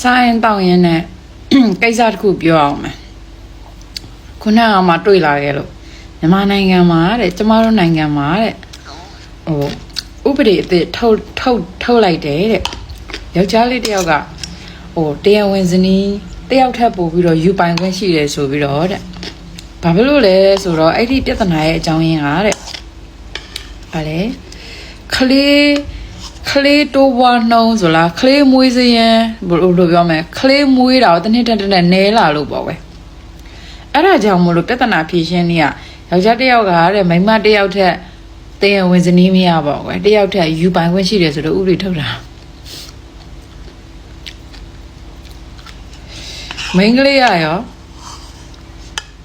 စားရင်တောက်ရင်နဲ့ကိစ္စတစ်ခုပြောအောင်မယ်ခုနကမှတွေ့လာခဲ့လို့မြန်မာနိုင်ငံမှာတဲ့ကျမတို့နိုင်ငံမှာတဲ့ဟိုဥပဒေအသစ်ထုတ်ထုတ်ထုတ်လိုက်တယ်တဲ့ယောက်ျားလေးတစ်ယောက်ကဟိုတရားဝင်ဇနီးတစ်ယောက်ထပ်ပို့ပြီးတော့ယူပိုင်ခွင့်ရှိတယ်ဆိုပြီးတော့တဲ့ဘာဖြစ်လို့လဲဆိုတော့အဲ့ဒီပြဿနာရဲ့အကြောင်းရင်းကတဲ့ဗါလေခလေး ခလေးတိုးဘွားနှုံးဆိုလားခလေးမွေးစရင်ဘယ်လိုလိုပြောမလဲခလေးမွေးတာကိုတစ်နှစ်တက်တက်နဲလာလို့ပေါ့ကွယ်အဲ့ဒါကြောင့်မလို့ပြဿနာဖြေရှင်းနေရယောက်ျားတစ်ယောက်ကတဲ့မိန်းမတစ်ယောက်ထက်တရားဝင်ဇနီးမရပေါ့ကွယ်တစ်ယောက်ထက်ယူပိုင်ခွင့်ရှိတယ်ဆိုတော့ဥပဒေထုတ်တာမိန်းကလေးရရော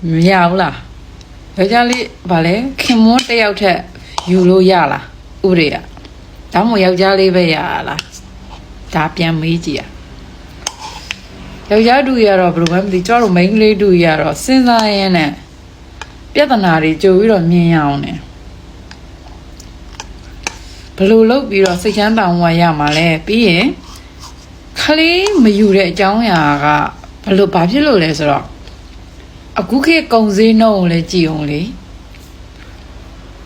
မရဘူးလားယောက်ျားလေးဗာလဲခင်မွန်းတစ်ယောက်ထက်ယူလို့ရလားဥပဒေက ဒါမှမဟုတ်ယောက်ျားလေးပဲရလားဒါပြန်မေးကြည့်ရယောက်ျားတူရတော့ဘယ်လိုမှမသိကျွန်တော်တို့မိန်းကလေးတူရတော့စဉ်းစားရင်းနဲ့ပြဿနာတွေကြိုပြီးတော့မြင်ရအောင်နဲ့ဘယ်လိုလုပ်ပြီးတော့စိတ်ချမ်းသာမှုရမှာလဲပြီးရင်ခလေးမယူတဲ့အကြောင်းအရာကဘယ်လိုဘာဖြစ်လို့လဲဆိုတော့အခုခေတ်ကုံစည်းနှုံးကိုလည်းကြည်အောင်လေ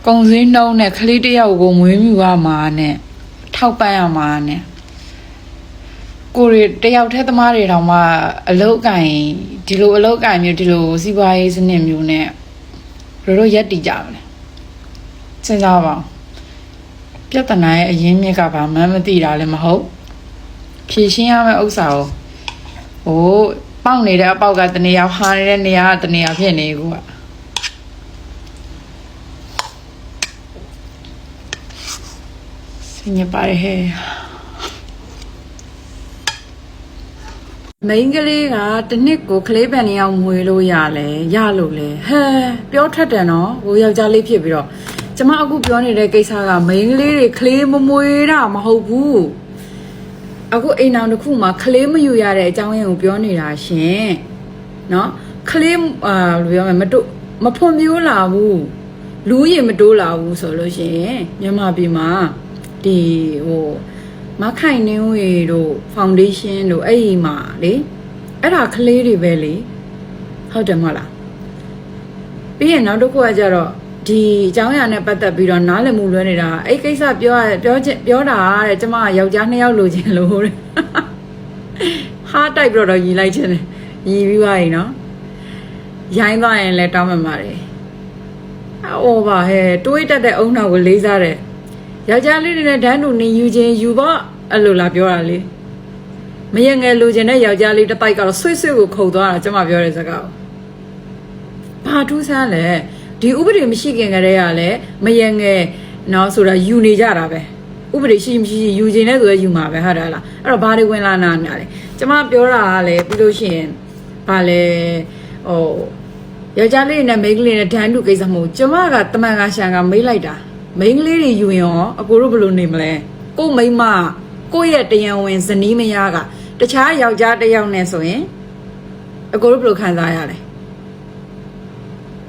ကုံစည်းနှုံးနဲ့ခလေးတစ်ယောက်ကိုမွေးမြူရမှာနဲ့ထောက်ပံ့ရမှာနဲ့ကိုရီတယောက်တည်းသမားတွေတောင်မှအလုတ်ကင်ဒီလိုအလုတ်ကင်မျိုးဒီလိုစီးပွားရေးစနစ်မျိုးနဲ့ဘယ်လိုရက်တည်ကြမလဲစဉ်းစားပါဦးပြဿနာရဲ့အရင်းမြစ်ကဘာမှမသိတာလည်းမဟုတ်ဖြည့်ရှင်းရမယ့်ဥစ္စာကိုဟိုပေါက်နေတဲ့အပေါက်ကတနေရာဟာနေတဲ့နေရာကတနေရာဖြစ်နေကူက ညပါရဟဲမိန်းကလေးကတနစ်ကိုကလေးပန်နေအောင်မွေလို့ရလဲရလို့လဲဟဲပြောထွက်တယ်နော်ဟိုယောက်ျားလေးဖြစ်ပြီးတော့ကျမအခုပြောနေတဲ့ကိစ္စကမိန်းကလေးတွေကလေးမမွေတာမဟုတ်ဘူးအခုအိမ်အောင်တစ်ခုမှာကလေးမယူရတဲ့အကြောင်းရင်းကိုပြောနေတာရှင်နော်ကလေးအာဘယ်လိုပြောမလဲမတို့မဖွံ့ဖြိုးလာဘူးလူရင်မတိုးလာဘူးဆိုလို့ရှင်မြန်မာပြည်မှာ ဒီဟိုမခိုင်နှင်းဝေတို့ဖောင်ဒေးရှင်းတို့အဲ့ဒီမှာလေအဲ့ဒါကလေးတွေပဲလေဟုတ်တယ်မဟုတ်လားပြီးရင်နောက်တစ်ခုကကြတော့ဒီအကြောင်းအရာနဲ့ပတ်သက်ပြီးတော့နားလည်မှုလွဲနေတာအဲ့ကိစ္စပြောရပြောချင်ပြောတာတဲ့ကျမကယောက်ျားနှစ်ယောက်လိုချင်လို့တဲ့ဟာတိုက်ပြီးတော့ရီလိုက်ခြင်းတယ်ရီပြီးသွားရင်နော်ရိုင်းသွားရင်လည်းတောင်းမှမှာတယ်အော်ပါဟဲ့တွေးတက်တဲ့အုံနောက်ကိုလေးစားတ ယ်ယောက်ျားလေးတွေနဲ့ဒန်းတူနေယူခြင်းယူပေါ့အဲ့လိုလာပြောတာလေမရငယ်လိုချင်တဲ့ယောက်ျားလေးတစ်ပိုက်ကတော့ဆွေ့ဆွေ့ကိုခုတ်သွားတာကျမပြောတဲ့စကားကိုဘာထူးဆန်းလဲဒီဥပဒေမရှိခင်ကတည်းကလည်းမယငယ်နော်ဆိုတာယူနေကြတာပဲဥပဒေရှိမရှိရှိယူခြင်းနဲ့ဆိုရယူမှာပဲဟုတ်တယ်လားအဲ့တော့ဘာတွေဝင်လာနာများလဲကျမပြောတာကလည်းပြီးလို့ရှိရင်ဘာလဲဟိုယောက်ျားလေးနဲ့မိန်းကလေးနဲ့ဒန်းတူကိစ္စမဟုတ်ကျမကတမန်ကရှာကမေးလိုက်တာ မိန်းကလေးတွေယူရင်ရောအကိုတို့ဘယ်လိုနေမလဲကို့မိန်းမကိုယ့်ရဲ့တယံဝင်ဇနီးမယားကတခြားယောက်ျားတစ်ယောက်နဲ့ဆိုရင်အကိုတို့ဘယ်လိုခံစားရလဲ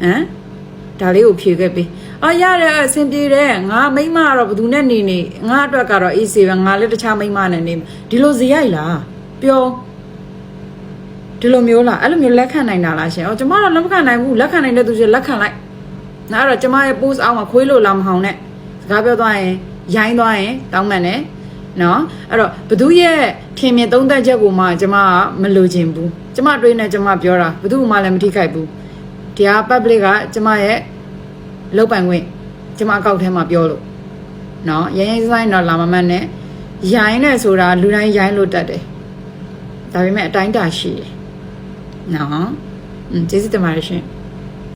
ဟမ်ဒါလေးကိုဖြေခဲ့ပေးအာရတယ်အဆင်ပြေတယ်ငါမိန်းမကတော့ဘယ်သူနဲ့နေနေငါအတွက်ကတော့အေးစေပဲငါလည်းတခြားမိန်းမနဲ့နေဒီလိုဇေယိုက်လားပြောဒီလိုမျိုးလားအဲ့လိုမျိုးလက်ခံနိုင်တာလားရှင်အော်ကျမတော့လက်မခံနိုင်ဘူးလက်ခံနိုင်တဲ့သူချင်းလက်ခံလိုက် နားတော့ကျမရဲ့ post အောက်မှာခွေးလို့လာမဟောင်းနဲ့စကားပြောသွားရင်ရိုင်းသွားရင်တောင်းမှန်တယ်နော်အဲ့တော့ဘသူရဲ့ထင်မြင်သုံးသက်ချက်ကိုမှကျမကမလိုချင်ဘူးကျမတွေးနေကျမပြောတာဘသူမှလည်းမထိခိုက်ဘူးတရား public ကကျမရဲ့လောက်ပိုင်ခွင့်ကျမအကောက်ထဲမှာပြောလို့နော်ရရင်ဆိုင်တော့လာမမတ်နဲ့ရိုင်းနဲ့ဆိုတာလူတိုင်းရိုင်းလို့တတ်တယ်ဒါပေမဲ့အတိုင်းတာရှိတယ်နော်อืมကျေးဇူးတင်ပါတယ်ရှင်